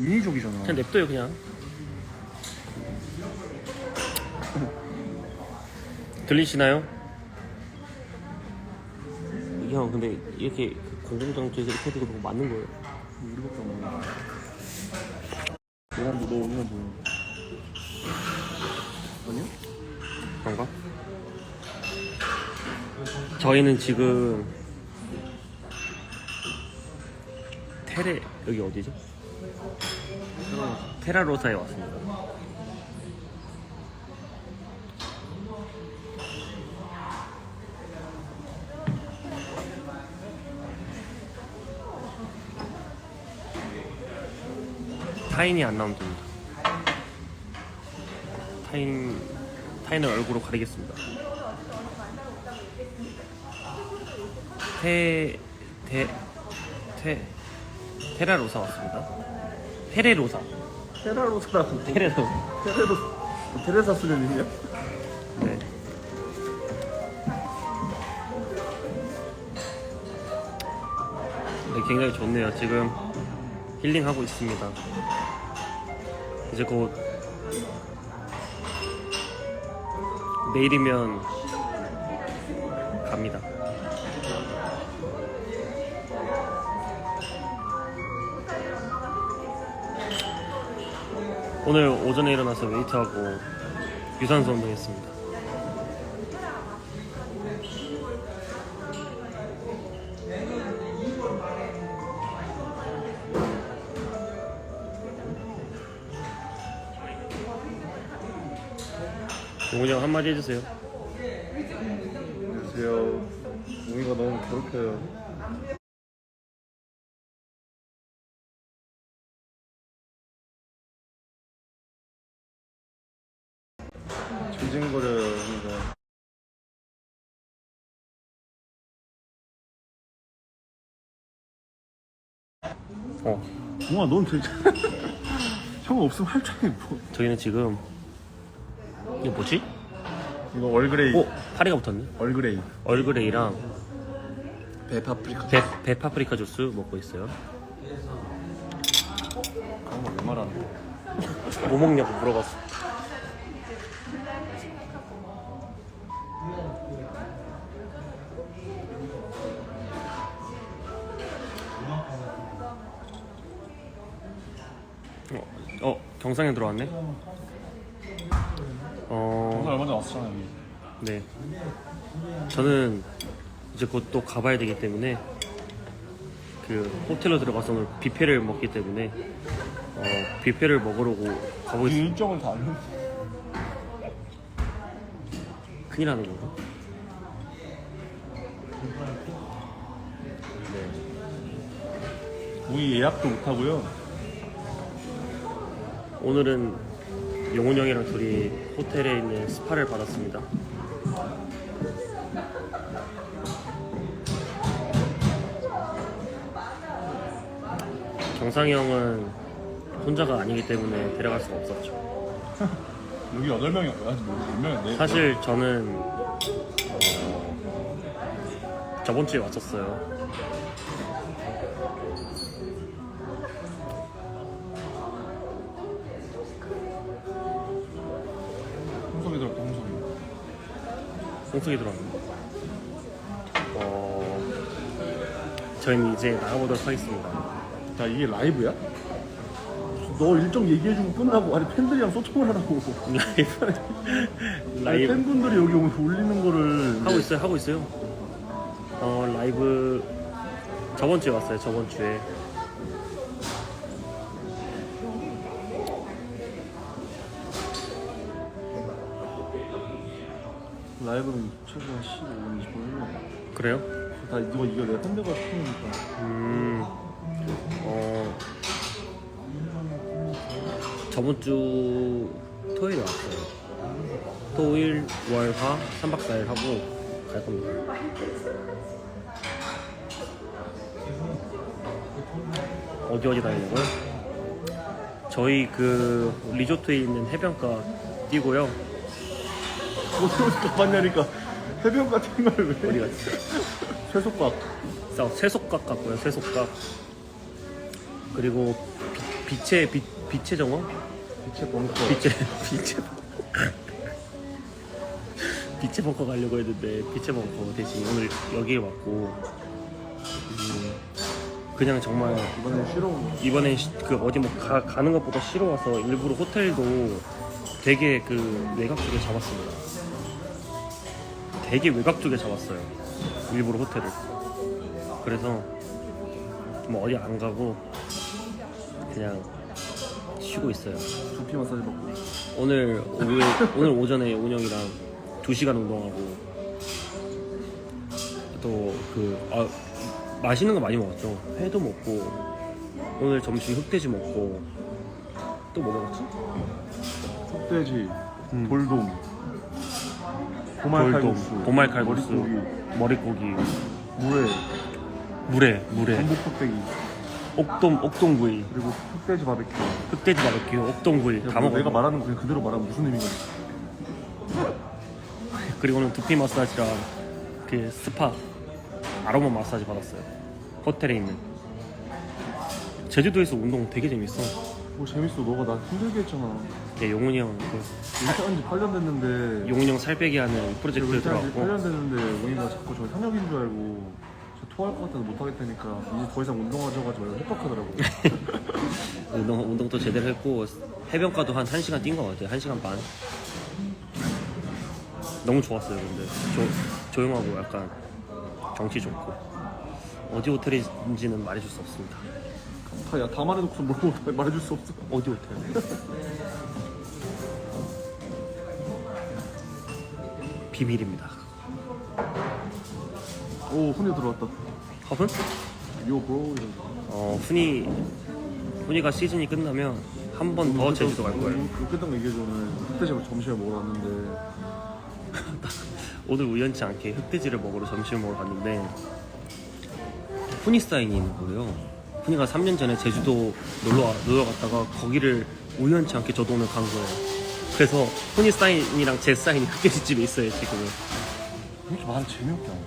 인위적이잖아. 그냥 냅둬요 그냥 들리시나요? 형 근데 이렇게 공공장소에서 이렇게 해도 너무 맞는 거예요 우리밖에 안. 너만 보, 너 오면 보여. 아니야? 그런가? 저희는 지금 테레 여기 어디죠? 테라로사에 왔습니다. 타인이 안 나오면 됩니다. 타인 타인을 얼굴로 가리겠습니다. 테, 테, 테, 테라로사 왔습니다. 테레로사. 테라로사라고. 테레로. 테레로, 테레사 수련이냐? 네. 네, 굉장히 좋네요. 지금 힐링하고 있습니다. 이제 곧 내일이면 갑니다. 오늘 오전에 일어나서 웨이트하고 유산소 운동했습니다. 용훈이 형 한마디 해주세요. 안녕하세요. 웅이가 너무 괴롭혀요. 어, 웅아, 넌 되게. 형 없으면 할 줄이 뭐. 저희는 지금 이게 뭐지? 이거 얼그레이. 오, 파리가 붙었네. 얼그레이. 얼그레이랑 베파프리카. 배, 배 파프리카 주스 먹고 있어요. 그런 거왜 말하는 거야? 뭐 먹냐고 물어봤어. 어, 경상에 들어왔네. 어, 얼마 전에 왔었잖아, 여기. 네. 저는 이제 곧 또 가봐야 되기 때문에 그 호텔로 들어가서 오늘 뷔페를 먹기 때문에 어, 뷔페를 이 있. 일정을 다 알려. 큰일 나는 건가? 네. 우리 예약도 못 하고요. 오늘은 용훈 형이랑 둘이 호텔에 있는 스파를 받았습니다. 경상이 형은 혼자가 아니기 때문에 데려갈 수가 없었죠. 여기 8명이, 아직 몇 명인데? 사실 저는 어, 저번 주에 왔었어요. 홍석이 들어왔네. 어, 저희는 이제 나가보도록 하겠습니다. 자, 이게 라이브야? 너 일정 얘기해주고 끝나고, 아니, 팬들이랑 소통을 하라고. 라이브 아니, 라이브 팬분들이 여기 오면 올리는 거를. 하고 있어요 하고 있어요 어 라이브 저번 주에 왔어요 저번 주에 라이브는 최소한 15분, 20분. 그래요? 다 이거, 이거 내가 팬들과 소통이니까. 음 어 저번 주 토요일에 왔어요 토일 월 화 3박 4일 하고 갈 겁니다 어디 어디 다니냐고요? 저희 그 리조트에 있는 해변가 뛰고요 어디서 가봤냐니까. 해변 같은 걸 왜. 어디 갔지? 세속박. 자, 세속각 같고요, 세속각. 그리고 빛의 빛 빛의 정원? 빛의 벙커. 빛의 빛의 빛의 벙커 가려고 했는데 빛의 벙커 대신 오늘 여기에 왔고 음, 그냥 정말 이번엔 싫어. 이번엔 시- 그 어디 뭐 가, 가는 것보다 싫어 와서 일부러 호텔도 되게 그 외곽 쪽에 잡았습니다. 되게 외곽 쪽에 잡았어요. 일부러 호텔을. 그래서 뭐 어디 안 가고 그냥 쉬고 있어요. 두피 마사지 받고. 오늘 오후에 오늘 오전에 운영이랑 2시간 운동하고 또그 아, 맛있는 거 많이 먹었죠. 회도 먹고 오늘 점심 흑돼지 먹고 또 뭐 먹었지? 흑돼지, 음. 돌돔, 보말칼국수, 보말칼국수, 머릿고기, 물회, 물회, 물회, 전복 껍데기, 옥돔, 옥돔구이, 그리고 흑돼지 바베큐. 흑돼지 바베큐, 옥돔구이 다 야, 뭐 먹어. 내가 말하는 거 그냥 그대로 말하면 무슨 의미가 있어? 그리고는 두피 마사지랑 그 스파 아로마 마사지 받았어요. 호텔에 있는. 제주도에서 운동 되게 재밌어. 뭐 재밌어. 너가 나 힘들게 했잖아. 예, 용훈이 형, 그 일자한 지 8년 됐는데. 용훈이 형 살 빼기 하는 프로젝트에 일자한 지 들어갔고 8년 됐는데 우리가 자꾸 저 현역인 줄 알고 저 토할 것 같아서 못 하겠다니까 이제 더 이상 운동하자고 말고 협박하더라고. 운동, 운동도 제대로 했고 해변가도 한 1시간 뛴 것 같아요. 1시간 반. 너무 좋았어요. 근데 조, 조용하고 약간 경치 좋고 어디 호텔인지는 말해줄 수 없습니다. 다, 야, 다 말해놓고서 뭘 말해줄 수 없어. 어디 호텔? 비밀입니다. 오, 훈이 들어왔다. 허분? 요, 브로. 이러면서. 어, 훈이 훈이가 시즌이 끝나면 한 번 더 제주도 갈 거예요. 그 끝난 거 얘기해줘는 흑돼지로 점심을 먹으러 왔는데 오늘 우연치 않게 흑돼지를 먹으러 점심을 먹으러 갔는데 훈이 사인이 있는 거예요. 훈이가 3년 전에 제주도 놀러, 와- 놀러 갔다가 거기를 우연치 않게 저도 오늘 간 거예요. 그래서 훈이 사인이랑 제 사인이 흑돼지 집에 있어요 지금은. 왜 이렇게 말 재미없게 하냐.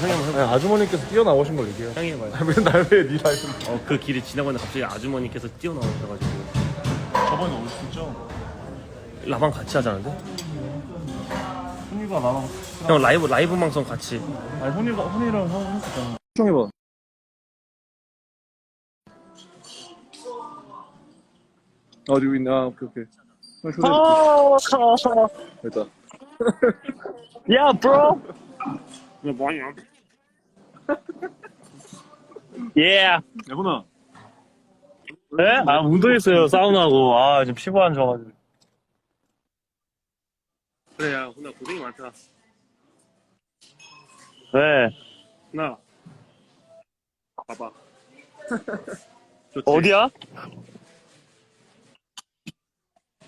형이 한번 해봐. 아니, 아주머니께서 뛰어나오신 걸 얘기해. 형이 해봐요. 왜날왜네 라이브 어, 그 길을 지나가는데 갑자기 아주머니께서 뛰어나오셔가지고 저번에 어딨었죠? 라방 같이 하자는데? 훈이가 나랑 형 라이브 라이브 방송 같이. 아니 훈이가 훈이랑 하고 했었잖아 걱정해봐 어디 있나 아, 오케이 오케이 형 초대해줄게 됐다 Yeah, bro. 야 뭐하냐? Yeah. 야구나 네? 아, 운동했어요. 사우나하고. 아, 지금 피부 안 좋아가지고. 그래 야 훈아 고생이 많다. 네. 훈아 봐봐. 좋지? 어디야?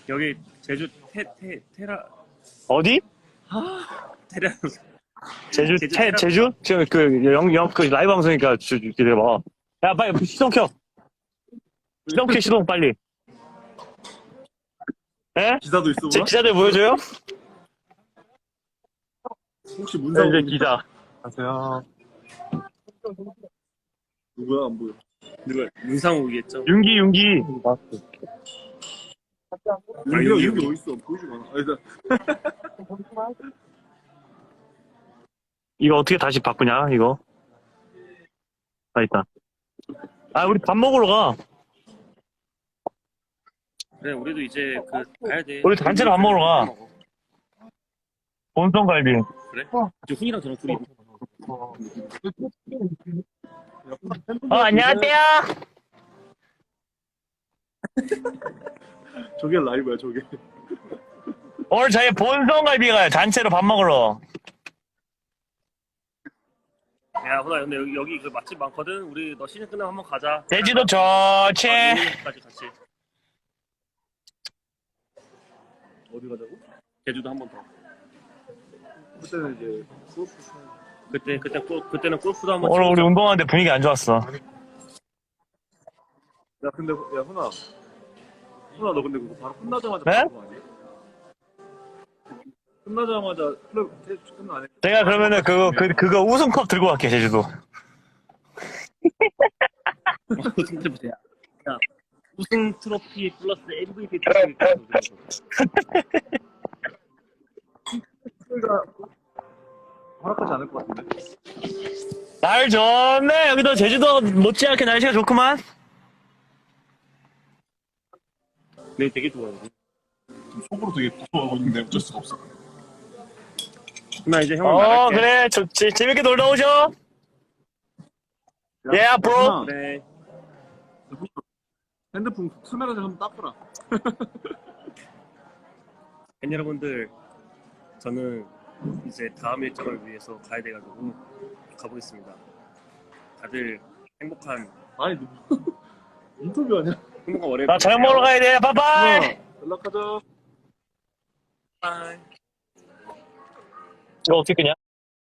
여기 제주 테, 테, 테라 어디? 테라 제주, 제주 태, 테라- 제주? 지금 그, 영, 영, 그 라이브 방송이니까 주, 기다려봐. 야, 빨리 시동 켜. 시동 켜, 시동, 빨리. 예? 기사도 있어 제 뭐야? 기자들 보여줘요? 혹시 네, 문상 이제 기자. 안녕하세요 누구야 안 보여 누가 문상욱이겠죠? 윤기, 윤기. 여기가 여기, 여기 어딨어 아, 일단 이거 어떻게 다시 바꾸냐, 이거? 아, 있다. 아, 우리 밥 먹으러 가. 그래 우리도 이제 그 가야 돼. 우리 단체로 밥 먹으러 가. 본성 갈비. 그래? 이제 훈이랑 저랑 둘이 어, 안녕하세요. 저게 라이브야 저게 오늘 저희 본성갈비 가요. 단체로 밥 먹으러. 야 훈아 근데 여기, 여기 그 맛집 많거든. 우리 너 시즌 끝나면 한번 가자. 제주도 좋지. 까지 같이 어디 가자고? 제주도 한 번 더. 그때는 이제 골프 쳐 그때 그때 골 그때는 골프도 한번 오늘 우리 운동하는데 분위기 안 좋았어. 야 근데 야 훈아 훈아 너 근데 그거 바로 끝나자마자 네? 바꾼 거 아니야? 끝나자마자 클럽 테스트 끝나 안 해? 제가 그러면은 그거 그, 그거 우승컵 들고 갈게 제주도. 진짜 보세요. 야 우승 트로피 플러스 MVP 트로피 저희가 허락하지 않을 것 같은데. 날 좋네. 여기도 제주도 못지않게 날씨가 좋구만. 네 되게 좋아요 속으로 되게 부러워하고 있는데 어쩔 수가 없어. 나 이제 형을 어, 말할게 그래. 좋지. 재밌게 놀다 오죠. Yeah, bro. 그래 핸드폰 카메라 좀 한번 닦아라. 팬 여러분들 저는 이제 다음 일정을 위해서 가야 돼가지고 가보겠습니다 다들 행복한 아니 너 인터뷰 아니야? 행복한 월요일 나 저녁 먹으러 가야 돼. 바이바이. 연락하자. 바이 이거 어떻게 끄냐?